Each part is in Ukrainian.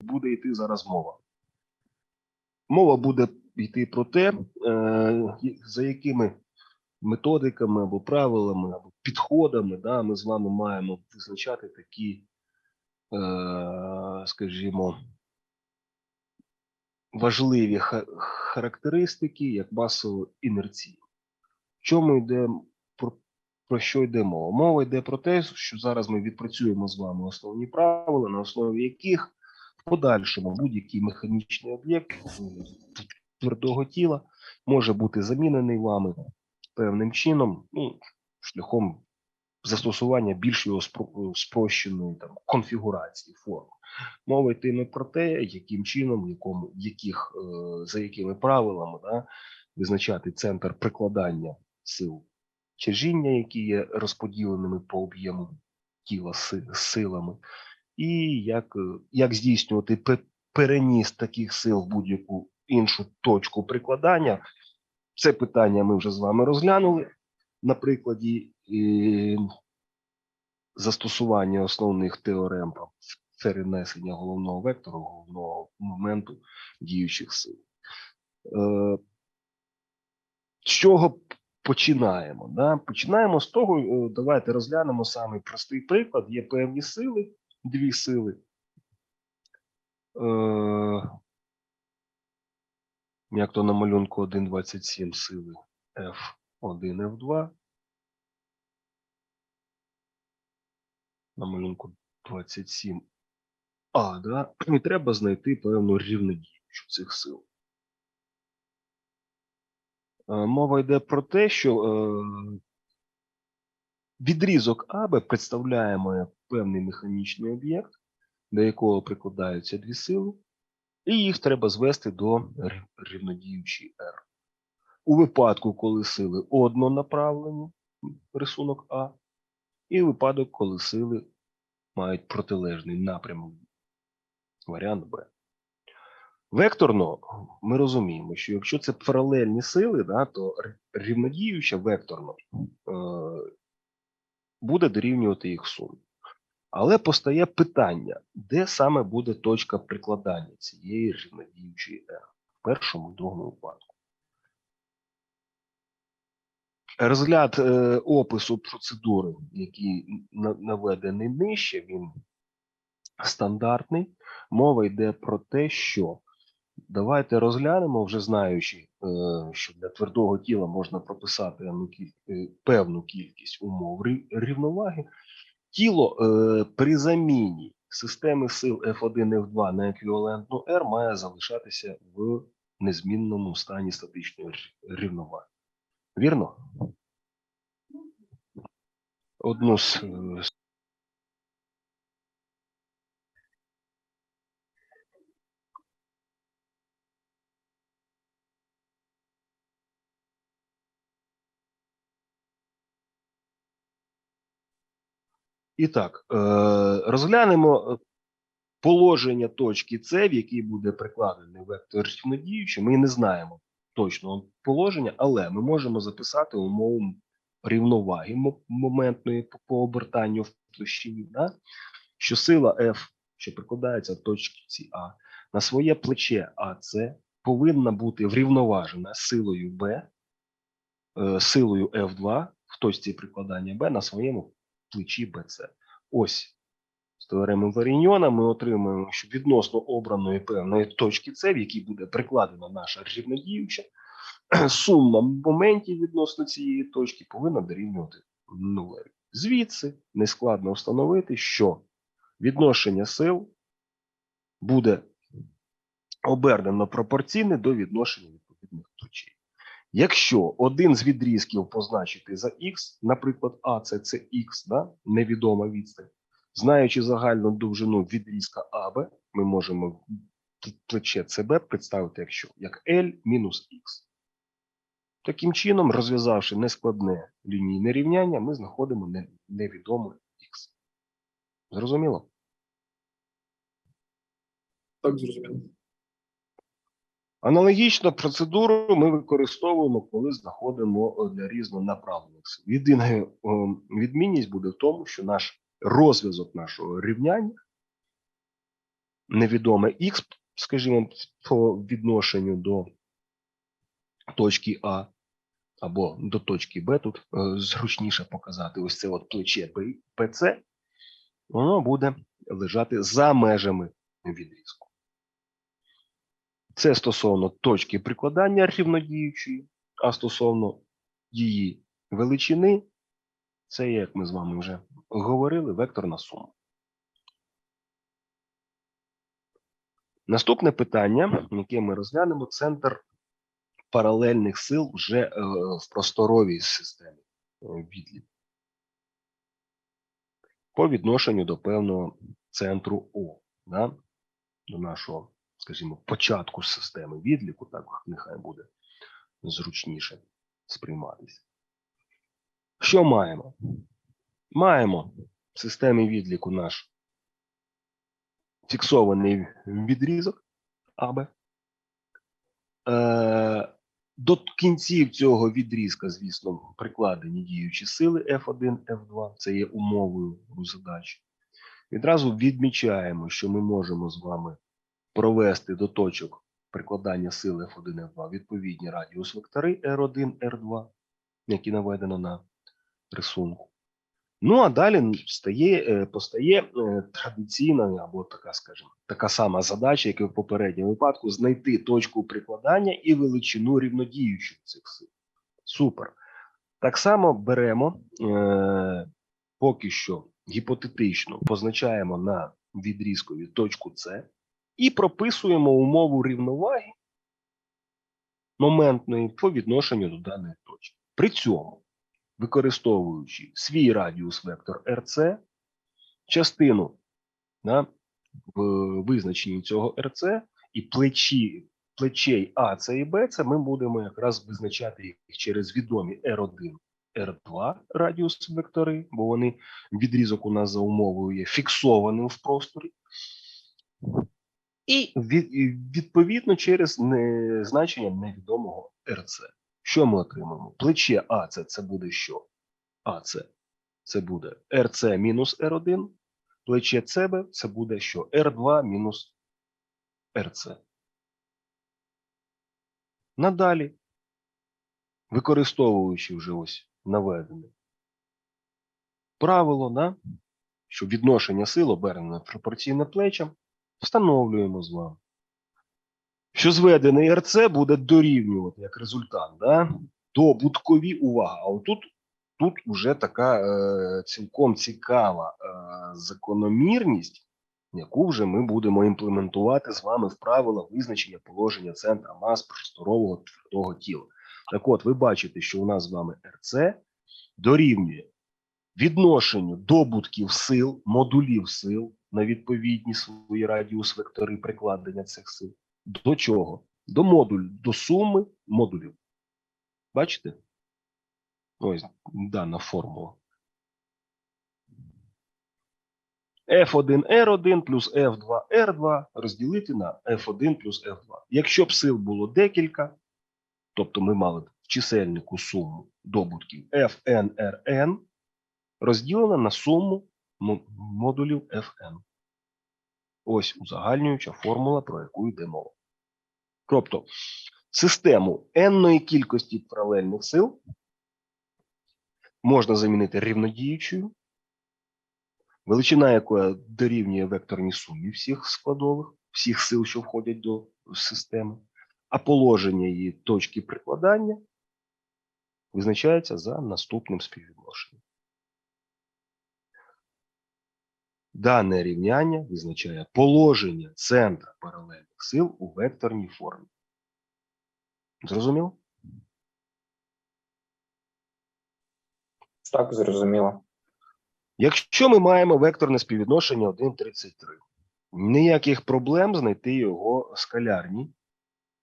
буде йти зараз мова? Мова буде йти про те, е, за якими методиками або правилами, або підходами да, ми з вами маємо визначати такі, е, скажімо, важливі характеристики, як масова інерція. В чому йде про, про що йде мова? Мова йде про те, що зараз ми відпрацюємо з вами основні правила, на основі яких подальшому будь-який механічний об'єкт твердого тіла може бути замінений вами певним чином, ну, шляхом застосування більш його спрощеної там, конфігурації форм. Мова йтиме про те, яким чином, якому, яких, е, за якими правилами да, визначати центр прикладання сил тяжіння, які є розподіленими по об'єму тіла си- силами, і як, як здійснювати переніс таких сил в будь-яку іншу точку прикладання. Це питання ми вже з вами розглянули на прикладі застосування основних теорем перенесення головного вектору, головного моменту діючих сил. Е, з чого починаємо? Да? Починаємо з того, е, давайте розглянемо самий простий приклад. Є певні сили, дві сили. Е, як то на малюнку 1,27 сили F1, F2. На малюнку 27. А, да? І треба знайти певну рівнодіючу цих сил. Е, Мова йде про те, що е, відрізок АБ представляє має певний механічний об'єкт, до якого прикладаються дві сили, і їх треба звести до рівнодіючої R. У випадку, коли сили однонаправлені, рисунок А, і випадок, коли сили мають протилежний напрямок, варіант Б. Векторно ми розуміємо, що якщо це паралельні сили, да, то рівнодіюча векторно е, буде дорівнювати їх сумі. Але постає питання, де саме буде точка прикладання цієї рівнодіючої R в першому другому випадку. Розгляд е, опису процедури, який наведений нижче, він стандартний. Мова йде про те, що давайте розглянемо, вже знаючи, е, що для твердого тіла можна прописати кіль- е, певну кількість умов рівноваги. Тіло е, при заміні системи сил F1 F2 на еквівалентну R має залишатися в незмінному стані статичної рі- рівноваги. Вірно? Одну з І так, е, розглянемо е, положення точки С, в якій буде прикладений вектор рівнодіючий. Ми не знаємо точного положення, але ми можемо записати умову рівноваги мо- моментної по, по обертанню в площині, да? що сила F, що прикладається в точці А, на своє плече АС повинна бути врівноважена силою Б, е, силою F2 в точці прикладання Б на своєму плечі BC. Ось з теореми Варіньйона ми отримуємо, що відносно обраної певної точки С, в якій буде прикладена наша рівнодіюча, сума моментів відносно цієї точки повинна дорівнювати нулеві. Звідси нескладно встановити, що відношення сил буде обернено пропорційне до відношення відповідних точок. Якщо один з відрізків позначити за х, наприклад, А це це х, да, невідома відстань, знаючи загальну довжину відрізка АБ, ми можемо плече СБ представити якщо. Як L мінус х. Таким чином, розв'язавши нескладне лінійне рівняння, ми знаходимо не- невідому х. Зрозуміло? Так, зрозуміло. Аналогічну процедуру ми використовуємо, коли знаходимо е, для різнонаправлених сил. Єдина е, відмінність буде в тому, що наш розв'язок нашого рівняння невідоме х, скажімо, по відношенню до точки А або до точки Б, тут е, зручніше показати ось це от плече ПЦ, воно буде лежати за межами відрізку. Це стосовно точки прикладання рівнодіючої, а стосовно її величини, це, як ми з вами вже говорили, векторна сума. Наступне питання, яке ми розглянемо, центр паралельних сил вже е, в просторовій системі е, відліку. По відношенню до певного центру О, да? до нашого, скажімо, початку системи відліку, так нехай буде зручніше сприйматися. Що маємо? Маємо в системі відліку наш фіксований відрізок АБ. Е, до кінців цього відрізка, звісно, прикладені діючі сили F1, F2, це є умовою задачі. Відразу відмічаємо, що ми можемо з вами провести до точок прикладання сил F1, F2 відповідні радіус вектори R1, R2, які наведено на рисунку. Ну, а далі стає, е, постає е, традиційна або така, скажімо, така сама задача, як і в попередньому випадку, знайти точку прикладання і величину рівнодіючих цих сил. Супер. Так само беремо е, поки що гіпотетично позначаємо на відрізкові точку С і прописуємо умову рівноваги моментної по відношенню до даної точки. При цьому використовуючи свій радіус вектор RC, частину да, в визначенні цього RC і плечі, плечей А, С і Б, це ми будемо якраз визначати їх через відомі R1, R2 радіус вектори, бо вони відрізок у нас за умовою є фіксованим в просторі. І відповідно через значення невідомого RC. Що ми отримаємо? Плече АЦ це буде що? АЦ це буде РЦ мінус Р1, плече СБ це буде що? Р2 мінус РЦ. Надалі, використовуючи вже ось наведене правило, да, що відношення сил обернене пропорційне плечам, встановлюємо з вами що зведений РЦ буде дорівнювати як результат, да, добуткові увага. А отут тут вже така е, цілком цікава е, закономірність, яку вже ми будемо імплементувати з вами в правила визначення положення центра мас просторового твердого тіла. Так от, ви бачите, що у нас з вами РЦ дорівнює відношенню добутків сил, модулів сил на відповідні свої радіус вектори прикладення цих сил. До чого? До модуль, до суми модулів. Бачите? Ось дана формула. F1R1 плюс F2R2 розділити на F1 плюс F2. Якщо б сил було декілька, тобто ми мали в чисельнику суму добутків FNRN, розділена на суму модулів FN. Ось узагальнююча формула, про яку йде мова. Тобто систему n кількості паралельних сил можна замінити рівнодіючою, величина якої дорівнює векторній сумі всіх складових, всіх сил, що входять до системи, а положення її точки прикладання визначається за наступним співвідношенням. Дане рівняння визначає положення центра паралельних сил у векторній формі. Зрозуміло? Так, зрозуміло. Якщо ми маємо векторне співвідношення 1,33, ніяких проблем знайти його скалярні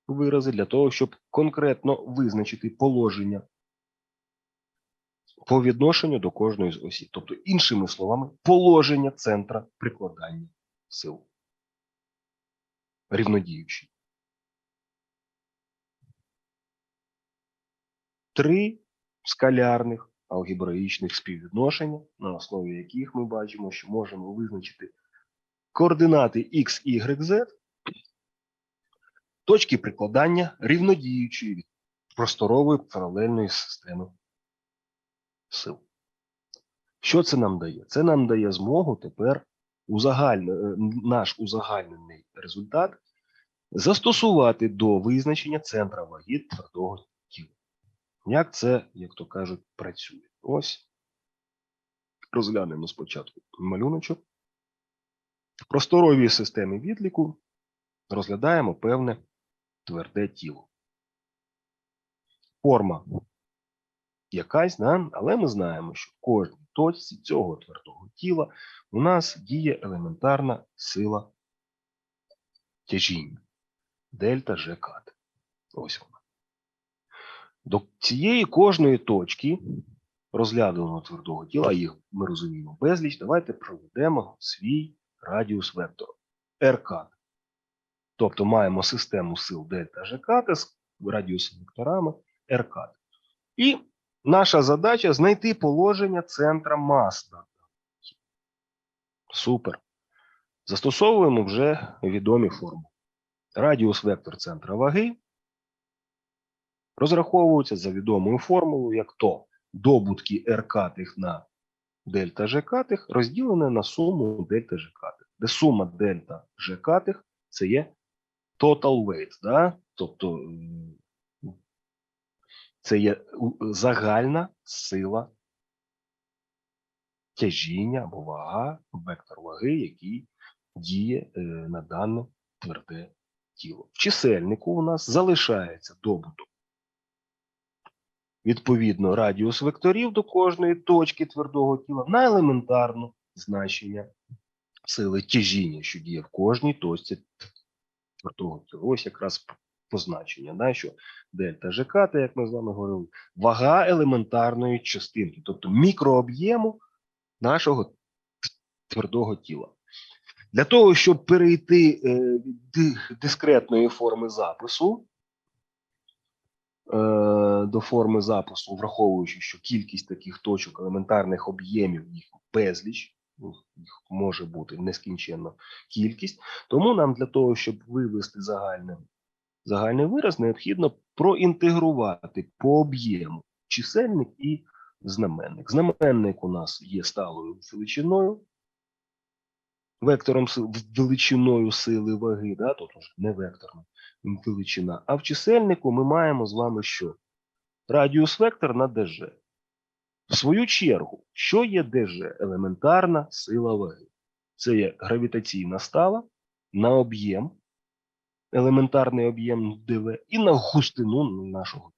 вирази для того, щоб конкретно визначити положення по відношенню до кожної з осіб. Тобто, іншими словами, положення центра прикладання сил. Рівнодіючий. Три скалярних алгебраїчних співвідношення, на основі яких ми бачимо, що можемо визначити координати x, y, z, точки прикладання рівнодіючої просторової паралельної системи. Що це нам дає? Це нам дає змогу тепер узагальне, е, наш узагальнений результат застосувати до визначення центра ваги твердого тіла. Як це, як то кажуть, працює? Ось розглянемо спочатку малюночок. В просторовій системі відліку розглядаємо певне тверде тіло. Форма якась, да? але ми знаємо, що в кожній точці цього твердого тіла у нас діє елементарна сила тяжіння. Дельта Ж. Ось вона. До цієї кожної точки розгляданого твердого тіла, їх ми розуміємо безліч, давайте проведемо свій радіус вектору. РК. Тобто маємо систему сил дельта ЖК з радіусом векторами РК. І наша задача знайти положення центра мас. Супер. Застосовуємо вже відомі формули. Радіус вектор центра ваги розраховується за відомою формулою, як то добутки РК на дельта ЖК розділене на суму дельта ЖК, де сума дельта ЖК це є total weight, да? тобто це є загальна сила тяжіння або вага, вектор ваги, який діє е, на дане тверде тіло. В чисельнику у нас залишається добуток. Відповідно, радіус векторів до кожної точки твердого тіла на елементарне значення сили тяжіння, що діє в кожній точці твердого тіла. Ось якраз позначення, да, що дельта ЖК, та, як ми з вами говорили, вага елементарної частинки, тобто мікрооб'єму нашого твердого тіла. Для того, щоб перейти е, від ди- дискретної форми запису е, до форми запису, враховуючи, що кількість таких точок елементарних об'ємів їх безліч, ну, їх може бути нескінченна кількість. Тому нам для того, щоб вивести загальне, загальний вираз, необхідно проінтегрувати по об'єму чисельник і знаменник. Знаменник у нас є сталою величиною, вектором величиною сили ваги, да, тут не векторна величина. А в чисельнику ми маємо з вами що? Радіус вектор на ДЖ. В свою чергу, що є ДЖ? Елементарна сила ваги. Це є гравітаційна стала на об'єм, елементарний об'єм ДВ і на густину нашого.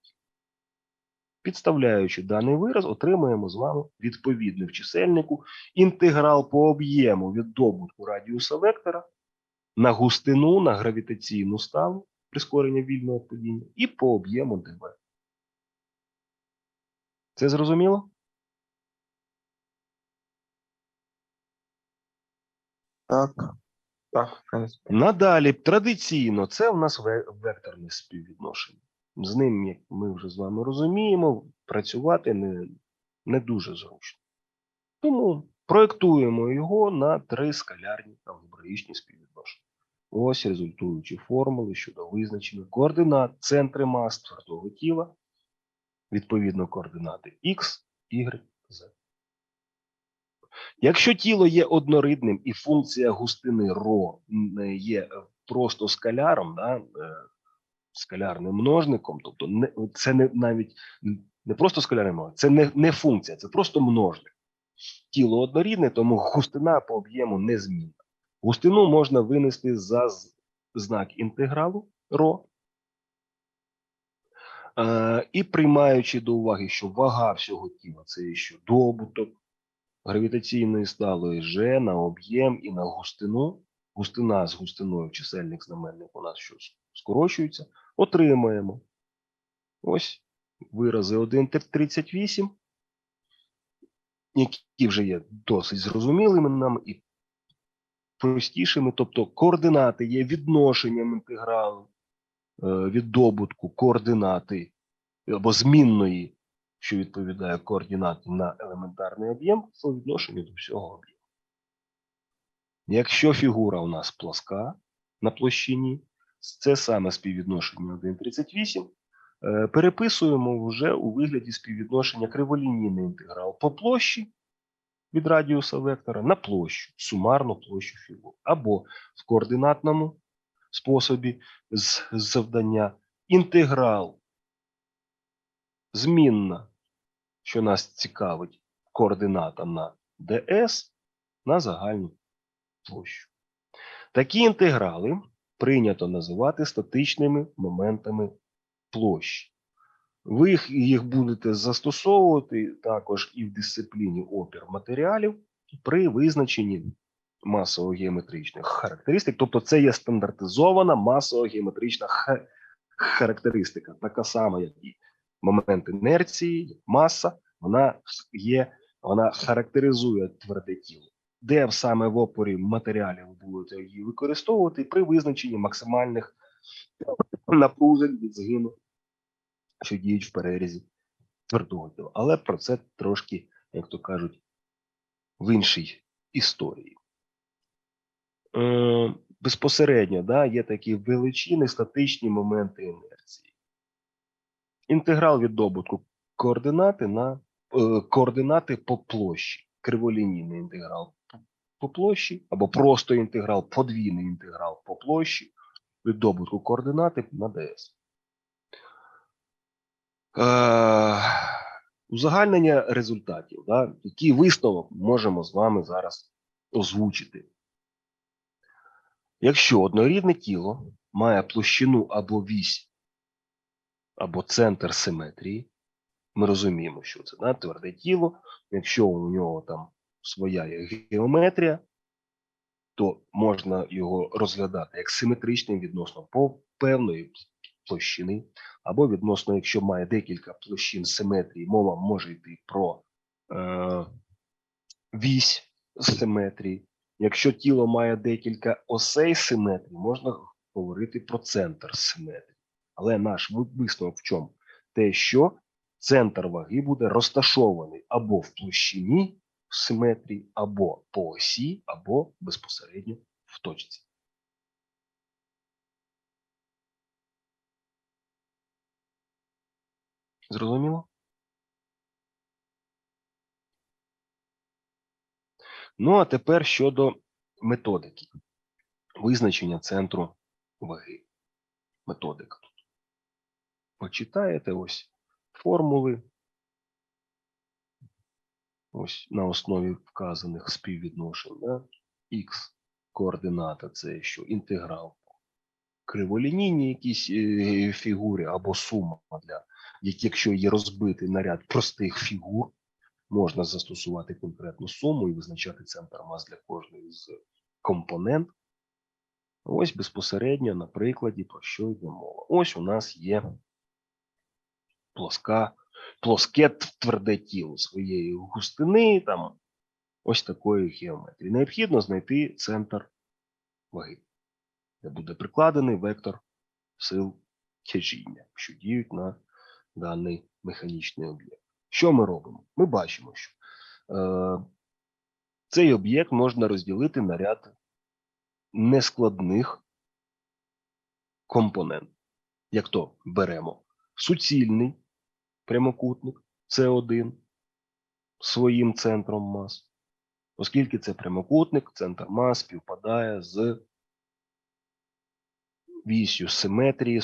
Підставляючи даний вираз, отримаємо з вами відповідний в чисельнику інтеграл по об'єму від добутку радіуса вектора на густину, на гравітаційну ставу прискорення вільного падіння і по об'єму ДВ. Це зрозуміло? Так. Так, в. Надалі, традиційно, це у нас векторне співвідношення. З ним, як ми вже з вами розуміємо, працювати не, не дуже зручно. Тому проєктуємо його на три скалярні алгебраїчні співвідношення. Ось результуючі формули щодо визначення координат центри мас твердого тіла, відповідно координати X, Y, Z. Якщо тіло є однорідним і функція густини ρ м, є е, просто скаляром, да, е, скалярним множником, тобто не, це не навіть не просто скалярний множник, це не, не функція, це просто множник. Тіло однорідне, тому густина по об'єму незмінна. Густину можна винести за знак інтегралу. Е, і приймаючи до уваги, що вага всього тіла це що добуток гравітаційної сталої G на об'єм і на густину. Густина з густиною чисельник знаменник у нас що скорочується, отримаємо. Ось вирази 1,38, які вже є досить зрозумілими нам і простішими, тобто координати є відношенням інтегралу е, від добутку координати або змінної, що відповідає координатам на елементарний об'єм по відношенню до всього об'єму. Якщо фігура у нас плоска на площині, це саме співвідношення 1,38, е, переписуємо вже у вигляді співвідношення криволінійний інтеграл по площі від радіуса вектора на площу, сумарну площу фігур. Або в координатному способі з завдання інтеграл змінна, що нас цікавить, координата на ds на загальну площу. Такі інтеграли прийнято називати статичними моментами площі. Ви їх, їх будете застосовувати також і в дисципліні опір матеріалів при визначенні масово-геометричних характеристик. Тобто це є стандартизована масово-геометрична характеристика, така сама, як і момент інерції, маса, вона є, вона характеризує тверде тіло. Де саме в опорі матеріалів будете її використовувати при визначенні максимальних напружень від згину, що діють в перерізі твердого тіла. Але про це трошки, як то кажуть, в іншій історії. Е, безпосередньо да, є такі величини, статичні моменти інерції. Інтеграл від добутку координати на е, координати по площі, криволінійний інтеграл по- площі, або просто інтеграл, подвійний інтеграл по площі від добутку координати на ds. Е, узагальнення результатів. Да? Який висновок можемо з вами зараз озвучити? Якщо однорідне тіло має площину або вісь, або центр симетрії, ми розуміємо, що це да? тверде тіло. Якщо у нього там своя геометрія, то можна його розглядати як симетричним відносно по певної площини, або відносно, якщо має декілька площин симетрії, мова може йти про е, вісь симетрії. Якщо тіло має декілька осей симетрії, можна говорити про центр симетрії. Але наш висновок в чому? Те, що центр ваги буде розташований або в площині в симетрії, або по осі, або безпосередньо в точці. Зрозуміло? Ну, а тепер щодо методики. Визначення центру ваги. Методика. Почитаєте ось формули. Ось на основі вказаних співвідношень. Да? Х координата це що? Інтеграл. Криволінійні якісь е, фігури або сума для якщо є розбитий на ряд простих фігур, можна застосувати конкретну суму і визначати центр мас для кожної з компонент. Ось безпосередньо на прикладі про що йде мова. Ось у нас є плоска, плоске тверде тіло своєї густини, там ось такої геометрії. Необхідно знайти центр ваги, де буде прикладений вектор сил тяжіння, що діють на даний механічний об'єкт. Що ми робимо? Ми бачимо, що е, цей об'єкт можна розділити на ряд нескладних компонент. Як то беремо суцільний прямокутник С1 своїм центром мас, оскільки це прямокутник, центр мас співпадає з вісю симетрії, е,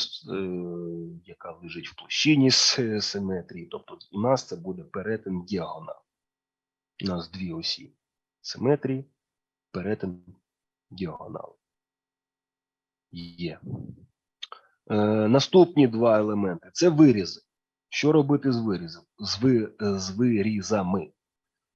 яка лежить в площині с- симетрії. Тобто у нас це буде перетин діагонал. У нас дві осі симетрії, перетин діагонал. Є. Е, наступні два елементи це вирізи. Що робити з вирізом? З, ви, з вирізами.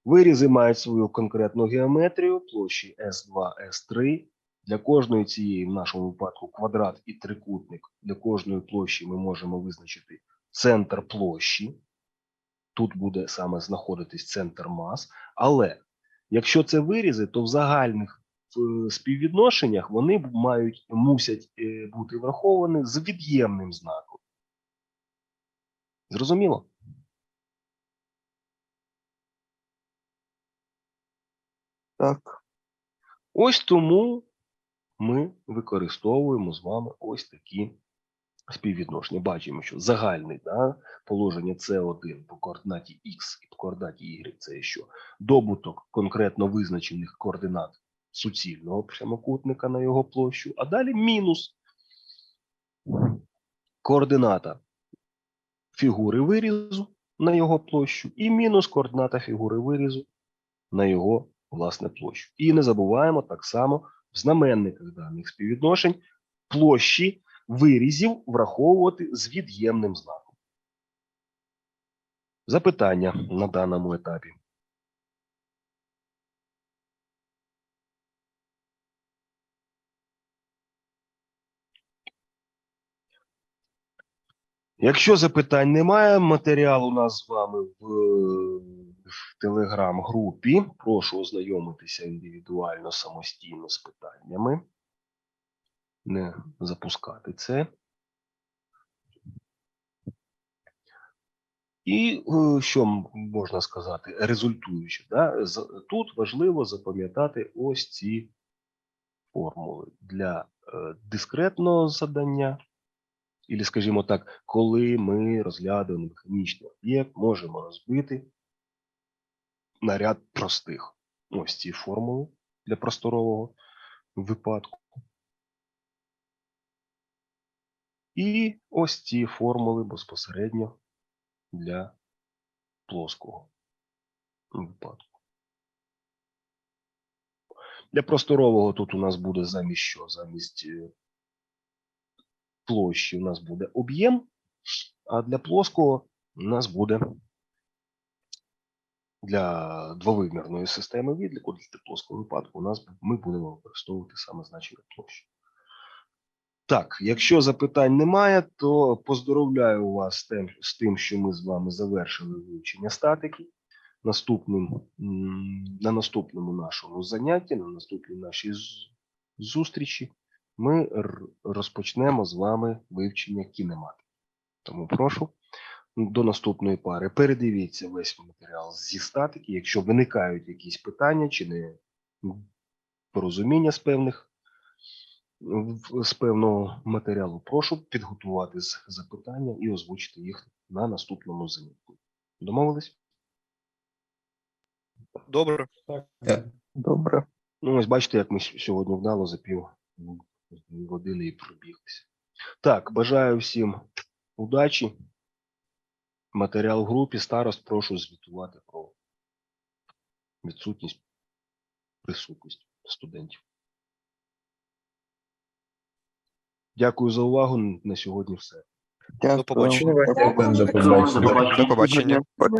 Вирізи мають свою конкретну геометрію площі S2, S3. Для кожної цієї, в нашому випадку, квадрат і трикутник. Для кожної площі ми можемо визначити центр площі. Тут буде саме знаходитись центр мас. Але якщо це вирізи, то в загальних е, співвідношеннях вони мають мусять е, бути враховані з від'ємним знаком. Зрозуміло? Так. Ось тому ми використовуємо з вами ось такі співвідношення. Бачимо, що загальне да, положення С1 по координаті Х і по координаті Y – це що? Добуток конкретно визначених координат суцільного прямокутника на його площу, а далі мінус координата фігури вирізу на його площу і мінус координата фігури вирізу на його власне площу. І не забуваємо так само в знаменниках даних співвідношень площі вирізів враховувати з від'ємним знаком. Запитання на даному етапі. Якщо запитань немає, матеріал у нас з вами в, в телеграм-групі. Прошу ознайомитися індивідуально самостійно з питаннями. Не запускати це. І е, що можна сказати, результуючи, да? тут важливо запам'ятати ось ці формули для е, дискретного задання, Ілі, скажімо так, коли ми розглядаємо механічний об'єкт, можемо розбити на ряд простих. Ось ці формули для просторового випадку. І ось ці формули безпосередньо для плоского випадку. Для просторового тут у нас буде замість що? Замість е, площі у нас буде об'єм, а для плоского у нас буде для двовимірної системи відліку, для плоского випадку, у нас ми будемо використовувати саме значення площі. Так, якщо запитань немає, то поздоровляю вас з тим, що ми з вами завершили вивчення статики. Наступним, на наступному нашому занятті, на наступній нашій зустрічі, ми розпочнемо з вами вивчення кінематики. Тому прошу до наступної пари передивіться весь матеріал зі статики. Якщо виникають якісь питання чи не порозуміння з певних з певного матеріалу, прошу підготувати з- запитання і озвучити їх на наступному занятті. Домовились? Добре. Добре. Ну, ось бачите, як ми сьогодні вдало за пів м, години і пробіглися. Так, бажаю всім удачі. Матеріал в групі старост прошу звітувати про відсутність присутність студентів. Дякую за увагу. На сьогодні все. До побачення. До побачення.